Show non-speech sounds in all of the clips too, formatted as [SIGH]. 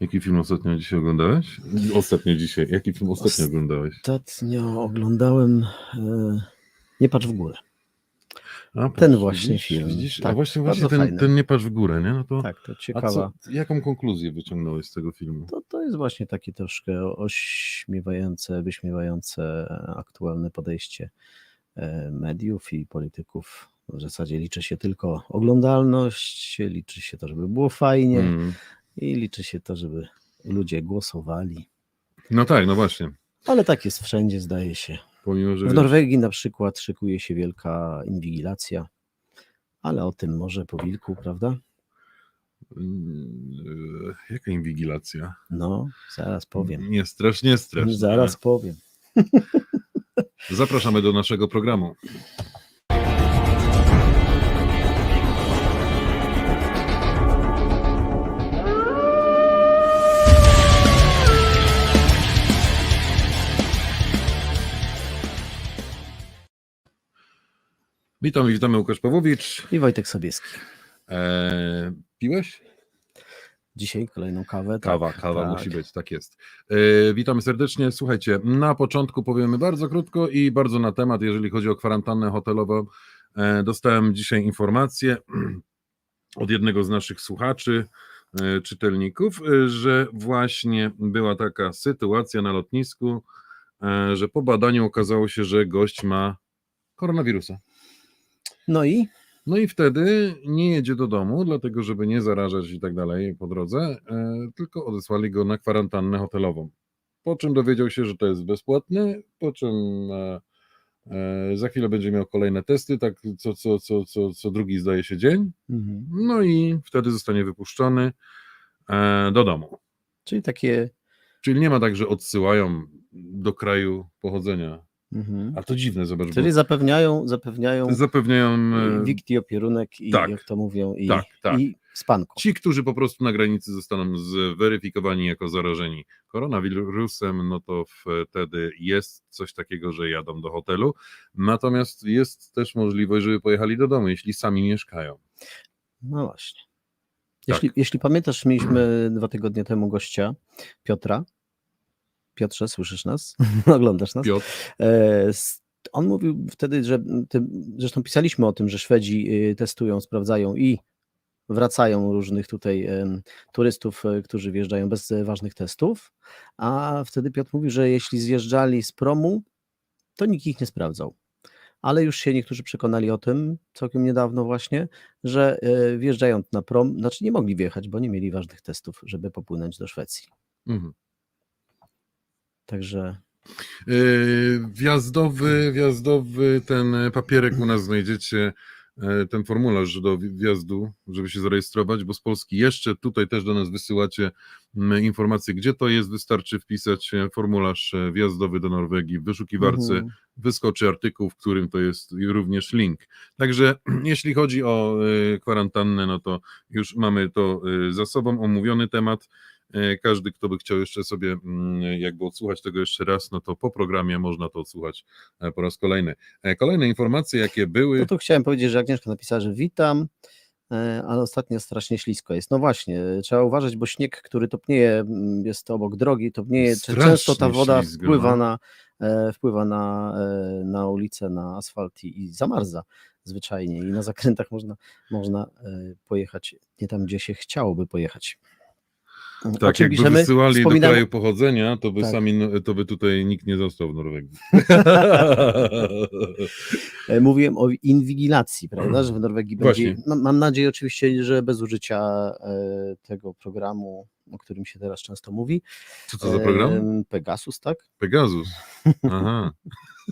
Jaki film ostatnio dzisiaj oglądałeś? Ostatnio dzisiaj. Jaki film ostatnio oglądałeś? Ostatnio oglądałem e, Nie patrz w górę. A, Ten właśnie widzisz, film. Widzisz? A Tak, właśnie, właśnie bardzo ten, ten nie patrz w górę, nie? No to, Tak, to a ciekawa. co, jaką konkluzję wyciągnąłeś z tego filmu? To, to jest właśnie takie troszkę ośmiewające, wyśmiewające aktualne podejście e, mediów i polityków. W zasadzie liczy się tylko oglądalność, liczy się to, żeby było fajnie Mm. I liczy się to, żeby ludzie głosowali. No tak, no właśnie. Ale tak jest wszędzie, zdaje się. Pomimo, że W Norwegii na przykład szykuje się wielka inwigilacja, ale o tym może po wilku, prawda? mm, jaka inwigilacja? No, zaraz powiem. Nie strasz, nie strasz. Zaraz powiem. Zapraszamy do naszego programu. Witam i witamy Łukasz Pawłowicz. I Wojtek Sobieski. Eee, piłeś? Dzisiaj kolejną kawę. tak, Kawa, kawa tak. musi być, tak jest. E, witamy serdecznie. Słuchajcie, na początku powiemy bardzo krótko i bardzo na temat, jeżeli chodzi o kwarantannę hotelową. E, dostałem dzisiaj informację [CLEARS THROAT] od jednego z naszych słuchaczy, e, czytelników, e, że właśnie była taka sytuacja na lotnisku, e, że po badaniu okazało się, że gość ma koronawirusa. No i No i wtedy nie jedzie do domu, dlatego żeby nie zarażać i tak dalej po drodze, e, tylko odesłali go na kwarantannę hotelową. Po czym dowiedział się, że to jest bezpłatne, po czym e, e, za chwilę będzie miał kolejne testy, tak co, co, co, co, co drugi zdaje się dzień. mhm. No i wtedy zostanie wypuszczony do domu. czyli takie. Czyli nie ma tak, że odsyłają do kraju pochodzenia. Mhm. A to dziwne, zobacz, Czyli bo zapewniają, zapewniają zapewniają e, wikti opierunek i tak. jak to mówią, i, Tak, tak. i spanko. Ci, którzy po prostu na granicy zostaną zweryfikowani jako zarażeni koronawirusem, no to wtedy jest coś takiego, że jadą do hotelu. Natomiast jest też możliwość, żeby pojechali do domu, jeśli sami mieszkają. No właśnie. Tak. Jeśli, jeśli pamiętasz, mieliśmy dwa tygodnie temu gościa, Piotra. Piotrze, słyszysz nas? [LAUGHS] [LAUGHS] Oglądasz nas? Piotr, E, On mówił wtedy, że zresztą pisaliśmy o tym, że Szwedzi y, testują, sprawdzają i wracają różnych tutaj turystów, e, którzy wjeżdżają bez e, ważnych testów, a wtedy Piotr mówił, że jeśli zjeżdżali z promu, to nikt ich nie sprawdzał. Ale już się niektórzy przekonali o tym całkiem niedawno właśnie, że wjeżdżając na prom, znaczy nie mogli wjechać, bo nie mieli ważnych testów, żeby popłynąć do Szwecji. mhm. Także Yy, Wjazdowy, wjazdowy ten papierek u nas znajdziecie, e, ten formularz do wjazdu, żeby się zarejestrować, bo z Polski jeszcze tutaj też do nas wysyłacie informacje, gdzie to jest. Wystarczy wpisać e, formularz e, wjazdowy do Norwegii w wyszukiwarce, Mhm. wyskoczy artykuł, w którym to jest również link. Także [CLEARS THROAT] jeśli chodzi o e, kwarantannę, no to już mamy to e, za sobą, omówiony temat. E, Każdy, kto by chciał jeszcze sobie mm, jakby odsłuchać tego jeszcze raz, no to po programie można to odsłuchać e, po raz kolejny. E, Kolejne informacje, jakie były. No to chciałem powiedzieć, że Agnieszka napisała, że witam, ale ostatnio strasznie ślisko jest. No właśnie, trzeba uważać, bo śnieg, który topnieje, mm, jest obok drogi, topnieje, Strasznie często ta woda ślizgo, wpływa no. na, e, wpływa na, na ulicę, na asfalt i, i zamarza zwyczajnie i na zakrętach można, można pojechać nie tam, gdzie się chciałoby pojechać. Tak, jakby piszemy? wysyłali do Wspominamy- kraju pochodzenia, to by Tak. sami, to by tutaj nikt nie został w Norwegii. [LAUGHS] E, Mówiłem o inwigilacji, prawda, że w Norwegii będzie. Mam, mam nadzieję oczywiście, że bez użycia e, tego programu, o którym się teraz często mówi. Co to za program? Pegasus, tak? Pegasus. Aha.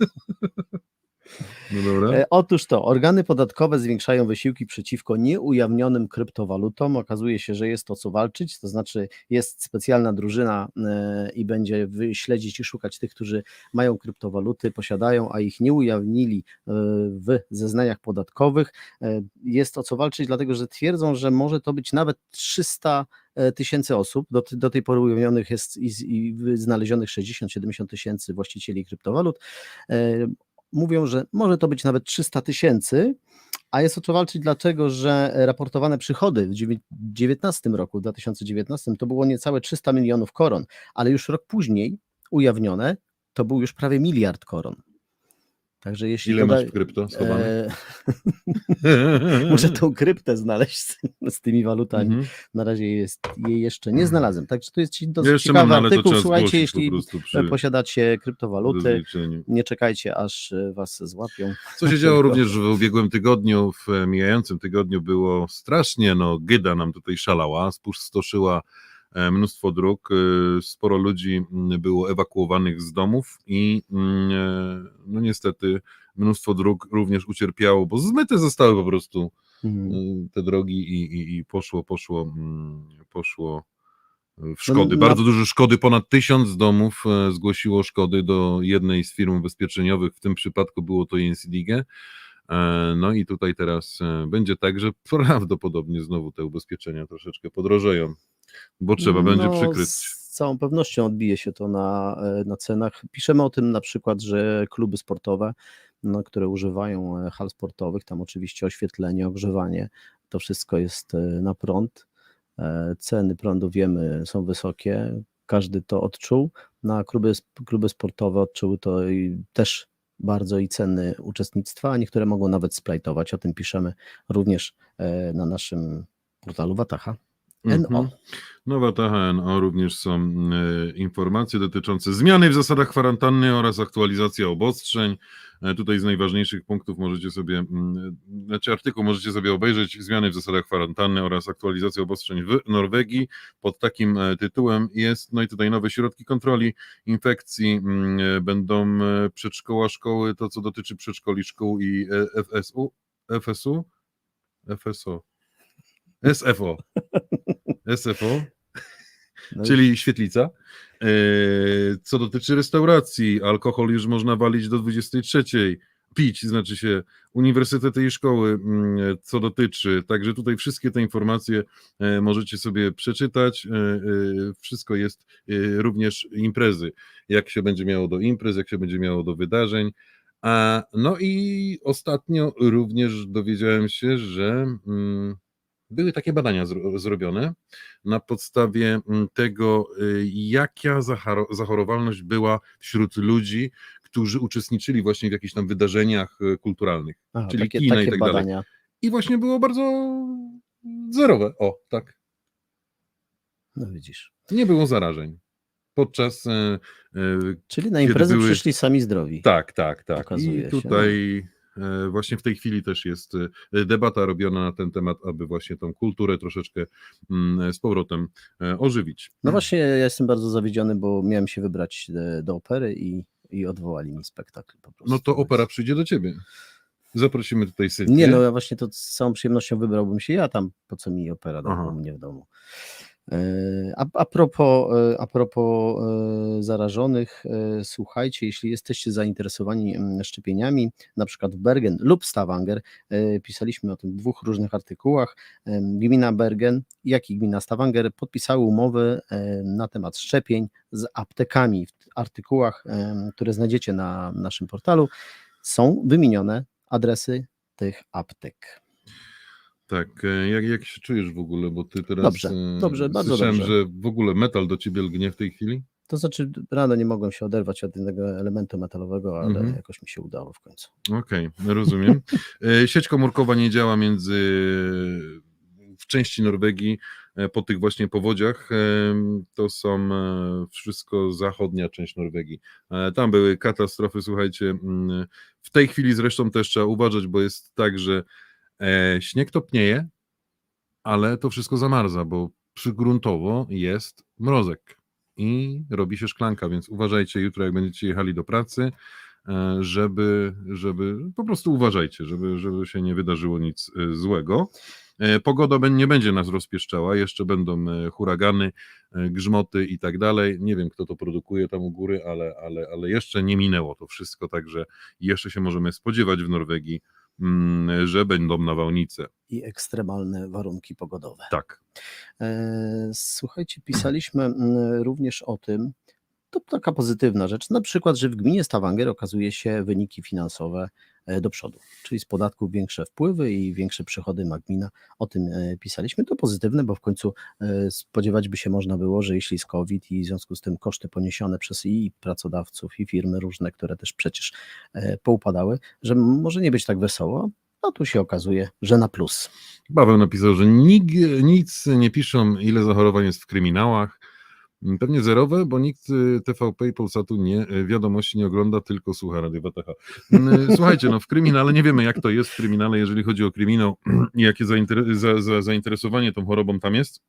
[LAUGHS] No. E, Otóż to, organy podatkowe zwiększają wysiłki przeciwko nieujawnionym kryptowalutom. Okazuje się, że jest o co walczyć, to znaczy jest specjalna drużyna e, i będzie śledzić i szukać tych, którzy mają kryptowaluty, posiadają, a ich nie ujawnili e, w zeznaniach podatkowych. Jest o co walczyć, dlatego że twierdzą, że może to być nawet 300 e, tysięcy osób. Do, do tej pory ujawnionych jest i, i znalezionych 60-70 tysięcy właścicieli kryptowalut. Mówią, że może to być nawet 300 tysięcy, a jest o co walczyć dlatego, że raportowane przychody w 2019 roku, w 2019 to było niecałe 300 milionów koron, ale już rok później ujawnione to był już prawie miliard koron. Także jeśli Ile doda- masz w krypto schowane? e, [LAUGHS] muszę tą kryptę znaleźć z, tymi walutami. Mhm. Na razie jest, jej jeszcze nie znalazłem. Także to jest dosyć Ja ciekawy artykuł. Słuchajcie, jeśli przy posiadacie kryptowaluty, nie czekajcie, aż e, was złapią. Co się [LAUGHS] działo również w ubiegłym tygodniu, w mijającym tygodniu było strasznie, no gyda nam tutaj szalała, spustoszyła mnóstwo dróg, e, sporo ludzi mm, było ewakuowanych z domów i mm, e, no niestety mnóstwo dróg również ucierpiało, bo zmyte zostały po prostu Mhm. e, te drogi i, i, i poszło, poszło, mm, poszło w szkody. na- Bardzo duże szkody, ponad tysiąc domów e, zgłosiło szkody do jednej z firm ubezpieczeniowych, w tym przypadku było to Jensidige. E, No i tutaj teraz e, będzie tak, że [LAUGHS] prawdopodobnie znowu te ubezpieczenia troszeczkę podrożeją, bo trzeba będzie No, przykryć. Z całą pewnością odbije się to na, e, na cenach. Piszemy o tym na przykład, że kluby sportowe, no, które używają e, hal sportowych, tam oczywiście oświetlenie, ogrzewanie, to wszystko jest e, na prąd. Ceny prądu wiemy są wysokie, każdy to odczuł. Na kluby, sp- kluby sportowe odczuły to i też bardzo i ceny uczestnictwa, a niektóre mogą nawet splajtować. O tym piszemy również na naszym portalu Wataha. NO. Nowa THNO również są e, informacje dotyczące zmiany w zasadach kwarantanny oraz aktualizacja obostrzeń. E, tutaj z najważniejszych punktów możecie sobie, mm, znaczy artykuł możecie sobie obejrzeć, zmiany w zasadach kwarantanny oraz aktualizacja obostrzeń w Norwegii. Pod takim e, tytułem jest, no i tutaj nowe środki kontroli infekcji, e, będą e, przedszkoła, szkoły, to co dotyczy przedszkoli, szkół i e, FSU, FSU, FSO, SFO. SFO, [LAUGHS] No czyli świetlica. E, Co dotyczy restauracji, alkohol już można walić do 23. Pić, znaczy się uniwersytety i szkoły, mm, co dotyczy. Także tutaj wszystkie te informacje e, możecie sobie przeczytać. E, Wszystko jest również imprezy. Jak się będzie miało do imprez, jak się będzie miało do wydarzeń. A, no i ostatnio również dowiedziałem się, że mm, były takie badania zro, zrobione na podstawie mm, tego, y, jaka zachorowalność była wśród ludzi, którzy uczestniczyli właśnie w jakichś tam wydarzeniach y, kulturalnych. Aha, czyli takie, kina i tak dalej. badania. I właśnie było bardzo zerowe. O, tak. No widzisz. Nie było zarażeń. Podczas. e, Czyli na imprezę były- przyszli sami zdrowi. tak, tak, tak. Okazuje I się, tutaj e, właśnie w tej chwili też jest e, debata robiona na ten temat, aby właśnie tą kulturę troszeczkę mm, z powrotem e, ożywić. No właśnie, ja jestem bardzo zawiedziony, bo miałem się wybrać e, do opery i, i odwołali mi spektakl po prostu. No to opera przyjdzie do ciebie. Zaprosimy tutaj Sylwię. Nie, no ja właśnie to z całą przyjemnością wybrałbym się ja tam, po co mi opera do mnie w domu. E, A, a propos, e, a propos e, zarażonych, słuchajcie, jeśli jesteście zainteresowani szczepieniami, na przykład Bergen lub Stavanger, pisaliśmy o tym w dwóch różnych artykułach, gmina Bergen, jak i gmina Stavanger podpisały umowy na temat szczepień z aptekami. W artykułach, które znajdziecie na naszym portalu, są wymienione adresy tych aptek. Tak, e, jak, jak się czujesz w ogóle, bo ty teraz Dobrze, e, dobrze, bardzo słyszałem, dobrze. że w ogóle metal do ciebie lgnie w tej chwili. To znaczy, rano nie mogłem się oderwać od jednego elementu metalowego, ale Mhm. jakoś mi się udało w końcu. Okej, rozumiem. [LAUGHS] E, Sieć komórkowa nie działa między w części Norwegii po tych właśnie powodziach. To są wszystko zachodnia część Norwegii. Tam były katastrofy, słuchajcie. mm, W tej chwili zresztą też trzeba uważać, bo jest tak, że śnieg topnieje, ale to wszystko zamarza, bo przygruntowo jest mrozek i robi się szklanka, więc uważajcie jutro, jak będziecie jechali do pracy, e, żeby, żeby po prostu uważajcie, żeby, żeby się nie wydarzyło nic e, złego. E, Pogoda nie będzie nas rozpieszczała, jeszcze będą e, huragany, e, grzmoty i tak dalej. Nie wiem, kto to produkuje tam u góry, ale, ale, ale jeszcze nie minęło to wszystko, także jeszcze się możemy spodziewać w Norwegii, że będą nawałnice. I ekstremalne warunki pogodowe. Tak. E, Słuchajcie, pisaliśmy mm, również o tym, to taka pozytywna rzecz. Na przykład, że w gminie Stavanger okazuje się wyniki finansowe e, do przodu, czyli z podatków większe wpływy i większe przychody ma gmina. O tym e, pisaliśmy. To pozytywne, bo w końcu e, spodziewać by się można było, że jeśli z COVID i w związku z tym koszty poniesione przez i pracodawców, i firmy różne, które też przecież poupadały, że może nie być tak wesoło. No tu się okazuje, że na plus. Paweł napisał, że nic nie piszą, ile zachorowań jest w kryminałach. Pewnie zerowe, bo nikt y, TVP i Polsatu nie, y, wiadomości nie ogląda, tylko słucha Radio WTH. Mm, Słuchajcie, no w kryminale nie wiemy, jak to jest w kryminale, jeżeli chodzi o kryminał [CLEARS THROAT] i jakie zainter- za, za, zainteresowanie tą chorobą tam jest.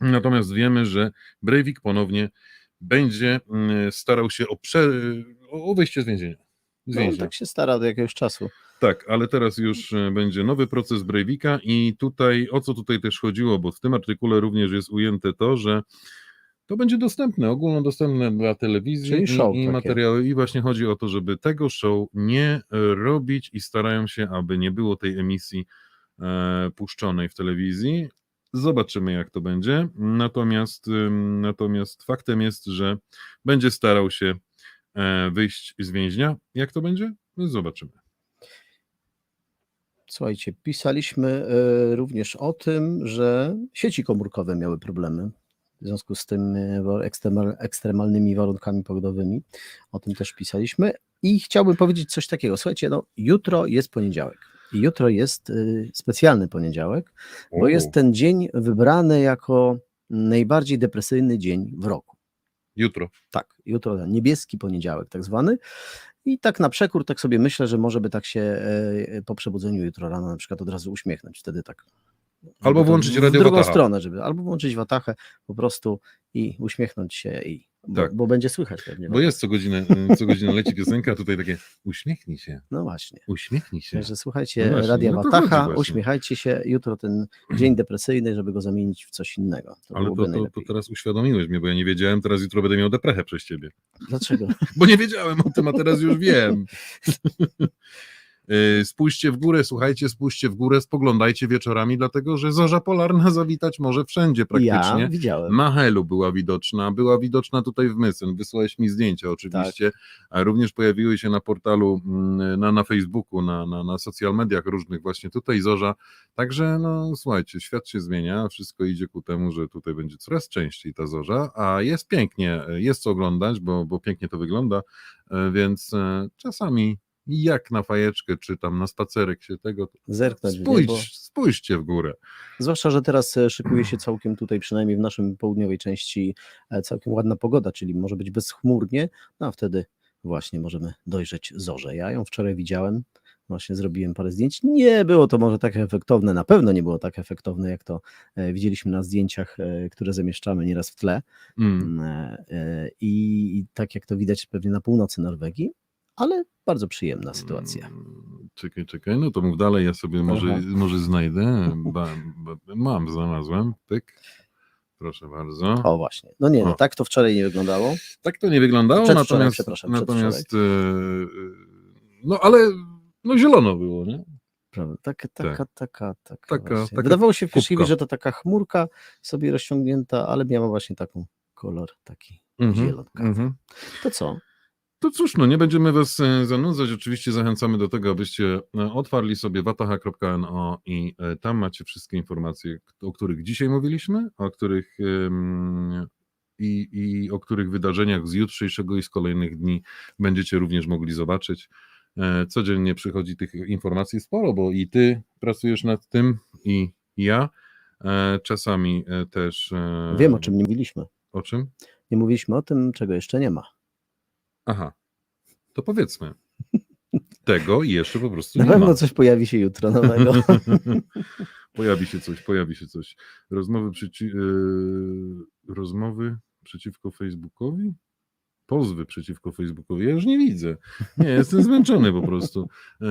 Natomiast wiemy, że Breivik ponownie będzie mm, starał się o, prze, o wyjście z więzienia. Z No, więzienia. tak się stara do jakiegoś czasu. Tak, ale teraz już będzie nowy proces Breivika i tutaj, o co tutaj też chodziło, bo w tym artykule również jest ujęte to, że to będzie dostępne, ogólnodostępne dla telewizji i, i materiały i właśnie chodzi o to, żeby tego show nie e, robić i starają się, aby nie było tej emisji e, puszczonej w telewizji. Zobaczymy, jak to będzie. Natomiast, natomiast faktem jest, że będzie starał się e, wyjść z więźnia. Jak to będzie? Zobaczymy. Słuchajcie, pisaliśmy e, również o tym, że sieci komórkowe miały problemy w związku z tym e, ekstremalnymi warunkami pogodowymi. O tym też pisaliśmy. I chciałbym powiedzieć coś takiego. Słuchajcie, no, jutro jest poniedziałek. I jutro jest e, specjalny poniedziałek, bo jest ten dzień wybrany jako najbardziej depresyjny dzień w roku. Jutro. Tak, jutro niebieski poniedziałek tak zwany. I tak na przekór, tak sobie myślę, że może by tak się e, po przebudzeniu jutro rano na przykład od razu uśmiechnąć, wtedy tak. Albo włączyć w Radio drugą Wataha. stronę, żeby albo włączyć watachę po prostu i uśmiechnąć się i bo, Tak. bo będzie słychać pewnie. Bo jest co godzinę, [LAUGHS] co godzinę leci piosenka, a tutaj takie uśmiechnij się, No właśnie. uśmiechnij się. Także słuchajcie, No właśnie, Radia no to Wataha, chodzi właśnie. uśmiechajcie się. Jutro ten dzień depresyjny, żeby go zamienić w coś innego. To Ale byłoby to, to, to najlepiej. teraz uświadomiłeś mnie, bo ja nie wiedziałem, teraz jutro będę miał deprechę przez ciebie. Dlaczego? [LAUGHS] Bo nie wiedziałem o tym, a teraz już wiem. [LAUGHS] Y, Spójrzcie w górę, słuchajcie, spójrzcie w górę, spoglądajcie wieczorami, dlatego że zorza polarna [LAUGHS] zawitać może wszędzie praktycznie. Ja widziałem. Na Helu była widoczna, była widoczna tutaj w Mysen, wysłałeś mi zdjęcia oczywiście, Tak. a również pojawiły się na portalu, mm, na, na Facebooku, na, na, na social mediach różnych właśnie tutaj Zorza, także no słuchajcie, świat się zmienia, wszystko idzie ku temu, że tutaj będzie coraz częściej ta Zorza, a jest pięknie, jest co oglądać, bo, bo pięknie to wygląda, e, więc e, czasami jak na fajeczkę, czy tam na spacerek się tego, Zerknąć w spójrz, niebo. spójrzcie w górę. Zwłaszcza, że teraz e, szykuje się całkiem tutaj, przynajmniej w naszym południowej części, e, całkiem ładna pogoda, czyli może być bezchmurnie, no a wtedy właśnie możemy dojrzeć zorze. Ja ją wczoraj widziałem, właśnie zrobiłem parę zdjęć. Nie było to może tak efektowne, na pewno nie było tak efektowne, jak to e, widzieliśmy na zdjęciach, które zamieszczamy nieraz w tle. Mm. I tak jak to widać pewnie na północy Norwegii, ale bardzo przyjemna sytuacja. Mm, Czekaj, czekaj, no to mów dalej, ja sobie może, Aha. może znajdę. [LAUGHS] Ba, ba, mam, znalazłem. Pyk. Proszę bardzo. O właśnie. No nie, no O. tak to wczoraj nie wyglądało. Tak to nie wyglądało, Przedwczoraj, natomiast, przepraszam, natomiast e, e, no ale no zielono było, nie? Prawda, taka, taka, taka, taka. Taka- właśnie. taka Wydawało się w chwili, kubka. że to taka chmurka sobie rozciągnięta, ale miała właśnie taką kolor taki Mhm, zielonkawy. mhm. To co? To cóż, no nie będziemy Was e, zanudzać. Oczywiście zachęcamy do tego, abyście e, otwarli sobie wataha.no i e, tam macie wszystkie informacje, o których dzisiaj mówiliśmy, o których i, i o których wydarzeniach z jutrzejszego i z kolejnych dni będziecie również mogli zobaczyć. Codziennie przychodzi tych informacji sporo, bo i Ty pracujesz nad tym, i ja. Czasami też. Wiem, o czym nie mówiliśmy. O czym? Nie mówiliśmy o tym, czego jeszcze nie ma. Aha, to powiedzmy. Tego jeszcze po prostu Na nie pewno ma. coś pojawi się jutro nowego. [LAUGHS] pojawi się coś, pojawi się coś. Rozmowy, przeci... yy, rozmowy przeciwko Facebookowi? Pozwy przeciwko Facebookowi. Ja już nie widzę. Nie, jestem zmęczony po prostu. Yy,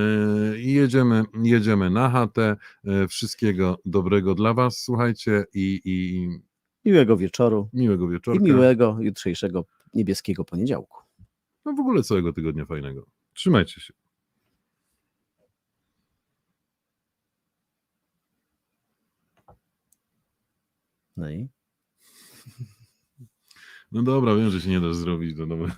I jedziemy, jedziemy na chatę. Yy, Wszystkiego dobrego dla Was, słuchajcie, i, i Miłego wieczoru miłego i wieczorka. miłego jutrzejszego niebieskiego poniedziałku. No w ogóle całego tygodnia fajnego. Trzymajcie się. No i No dobra, wiem, że się nie da zrobić, dobra.